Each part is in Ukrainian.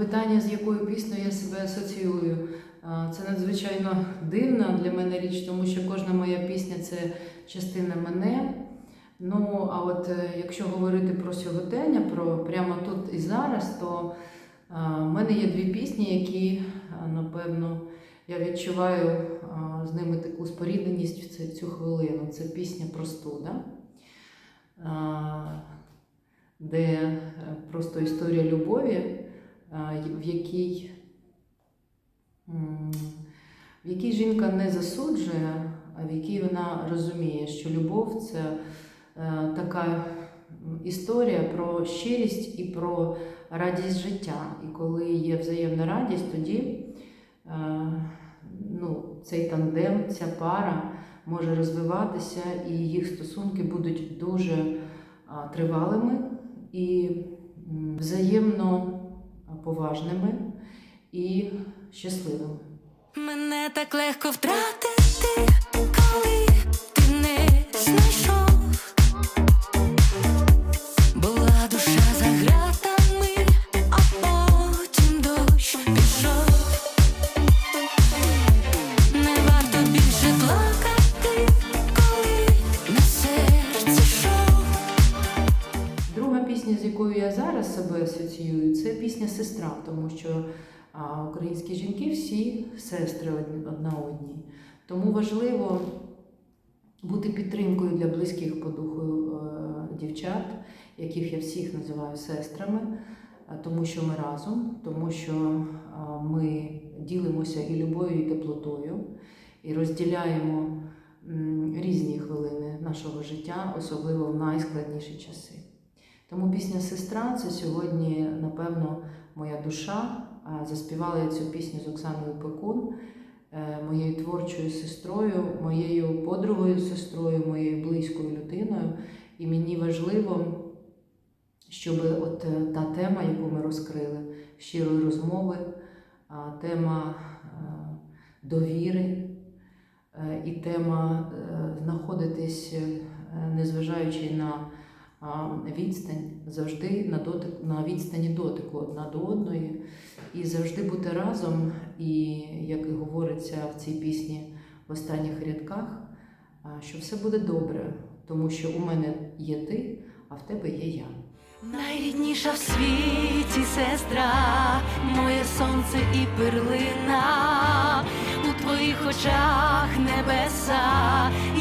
питання, з якою піснею я себе асоціюю. Це надзвичайно дивна для мене річ, тому що кожна моя пісня це частина мене. Ну, а от е, якщо говорити про сьогодення, про прямо тут і зараз, то в мене є дві пісні, які, напевно, я відчуваю з ними таку спорідненість в цю, хвилину. Це пісня Простуда, де е, просто історія любові, в якій, в якій жінка не засуджує, а в якій вона розуміє, що любов це е, така історія про щирість і про радість життя. І коли є взаємна радість, тоді е, ну, цей тандем, ця пара може розвиватися, і їх стосунки будуть дуже тривалими і взаємно поважними і щасливими. Мене так легко втратити, коли себе асоціюю, це пісня Сестра, тому що українські жінки всі сестри одна одній. Тому важливо бути підтримкою для близьких по духу е, дівчат, яких я всіх називаю сестрами, а, тому що ми разом, тому що ми ділимося і любов'ю, і теплотою, і розділяємо різні хвилини нашого життя, особливо в найскладніші часи. Тому пісня Сестра це сьогодні, напевно, моя душа. Заспівала я цю пісню з Оксаною Пекун, е, моєю творчою сестрою, моєю подругою сестрою, моєю близькою людиною. І мені важливо, щоб от е, та тема, яку ми розкрили, щирої розмови, тема е, довіри і тема знаходитись, незважаючи на відстань, завжди на, дотик, на відстані дотику одна до одної, і завжди бути разом. І як і говориться в цій пісні в останніх рядках, що все буде добре, тому що у мене є ти, а в тебе є я. Найрідніша в світі сестра, моє сонце і перлина, у твоїх очах небеса,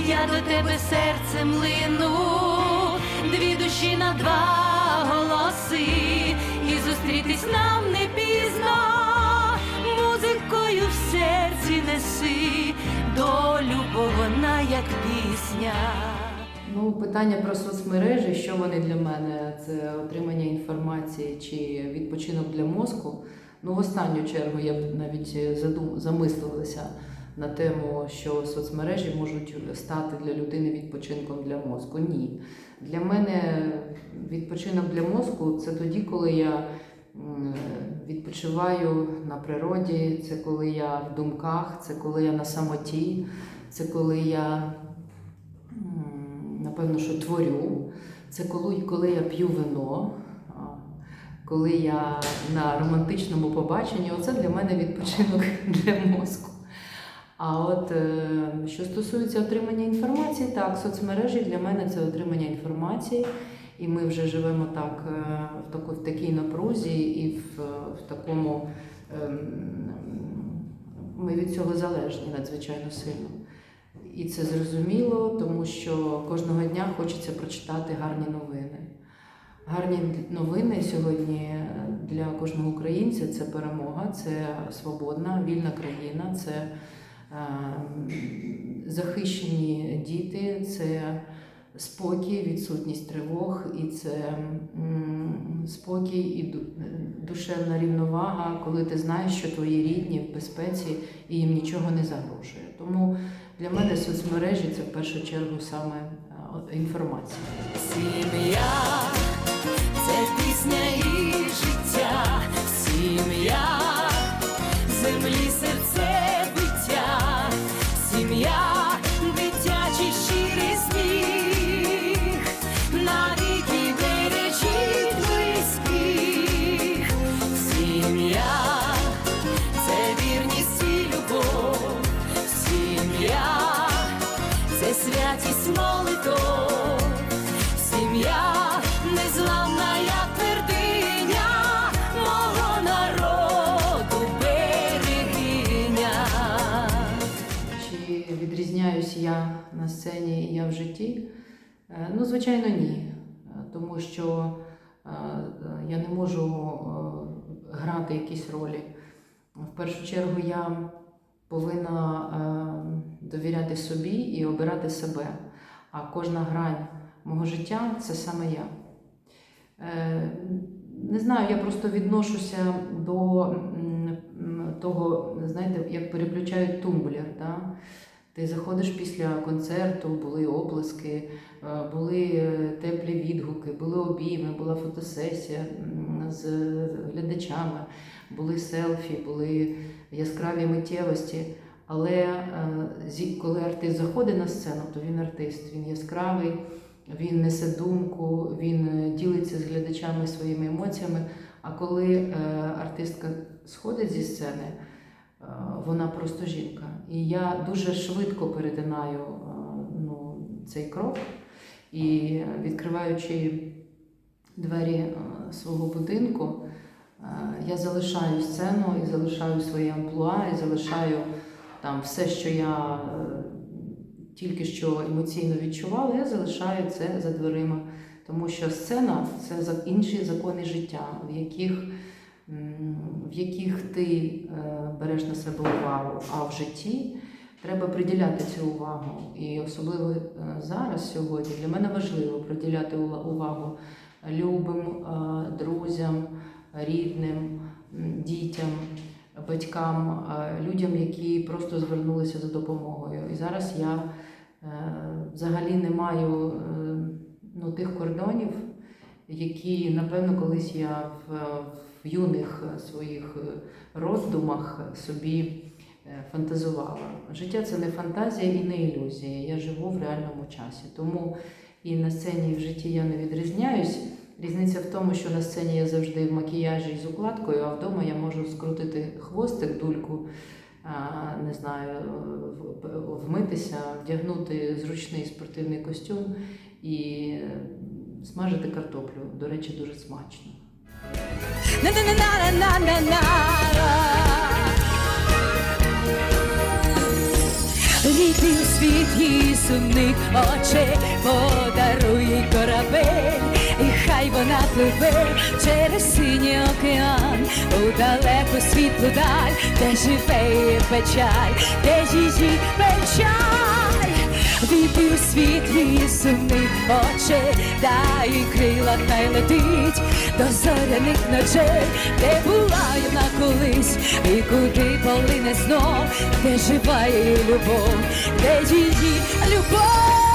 я до тебе серцем лину, дві душі на два голоси, і зустрітись нам не пізно, музикою в серці неси, долю, бо вона як пісня. Ну, питання про соцмережі, що вони для мене? Це отримання інформації чи відпочинок для мозку. Ну, в останню чергу я б навіть задум... замислилася на тему, що соцмережі можуть стати для людини відпочинком для мозку. Ні. Для мене відпочинок для мозку це тоді, коли я відпочиваю на природі, це коли я в думках, це коли я на самоті, це коли я напевно, що творю. Це коли, коли я п'ю вино, коли я на романтичному побаченні, оце для мене відпочинок для мозку. А от е, що стосується отримання інформації, так, соцмережі для мене це отримання інформації, і ми вже живемо так е, в, таку, в такій напрузі і в, в такому. ем, Ми від цього залежні надзвичайно сильно. І це зрозуміло, тому що кожного дня хочеться прочитати гарні новини. Гарні новини сьогодні для кожного українця це перемога, це свободна, вільна країна, це е, захищені діти, це спокій, відсутність тривог, і це спокій і душевна рівновага, коли ти знаєш, що твої рідні в безпеці і їм нічого не загрожує. Тому для мене соцмережі це в першу чергу саме е, інформація. Сім'я це пісня відрізняюсь я на сцені і я в житті? Е, Ну, звичайно, ні. Е, Тому що е, я не можу грати якісь ролі. В першу чергу я повинна довіряти собі і обирати себе. А кожна грань мого життя це саме я. Не знаю, я просто відношуся до того, знаєте, як переключають тумблер. Да? Ти заходиш після концерту, були оплески, е, були е, теплі відгуки, були обійми, була фотосесія з глядачами, були селфі, були яскраві миттєвості. Але е, коли артист заходить на сцену, то він артист, він яскравий, він несе думку, він е, ділиться з глядачами своїми емоціями. А коли е, артистка сходить зі сцени, е, вона просто жінка. І я дуже швидко перетинаю е, ну, цей крок і відкриваючи двері е, свого будинку, е, я залишаю сцену і залишаю своє амплуа, і залишаю там все, що я е, тільки що емоційно відчувала, я залишаю це за дверима. Тому що сцена це інші закони життя, в яких, в яких ти е, береш на себе увагу, а в житті треба приділяти цю увагу. І особливо е, зараз, сьогодні, для мене важливо приділяти увагу любим е, друзям, рідним, дітям, батькам, людям, які просто звернулися за допомогою. І зараз я взагалі не маю ну, тих кордонів, які, напевно, колись я в, в юних е, своїх е, роздумах собі е, фантазувала. Життя це не фантазія і не ілюзія. Я живу в реальному часі. Тому і на сцені, і в житті я не відрізняюсь. Різниця в тому, що на сцені я завжди в макіяжі з укладкою, а вдома я можу скрутити хвостик, дульку, не знаю, вмитися, вдягнути зручний спортивний костюм і смажити картоплю. До речі, дуже смачно. Літній світ її сумних очей подарує корабель, і хай вона пливе через синій океан, у далеку світлу даль, де живе її печаль, де її печаль. Війди у світ її сумних очей, дай крила хай летить до зоряних ночей, де була вона колись, і куди полине знов, де живає її любов, де її любов.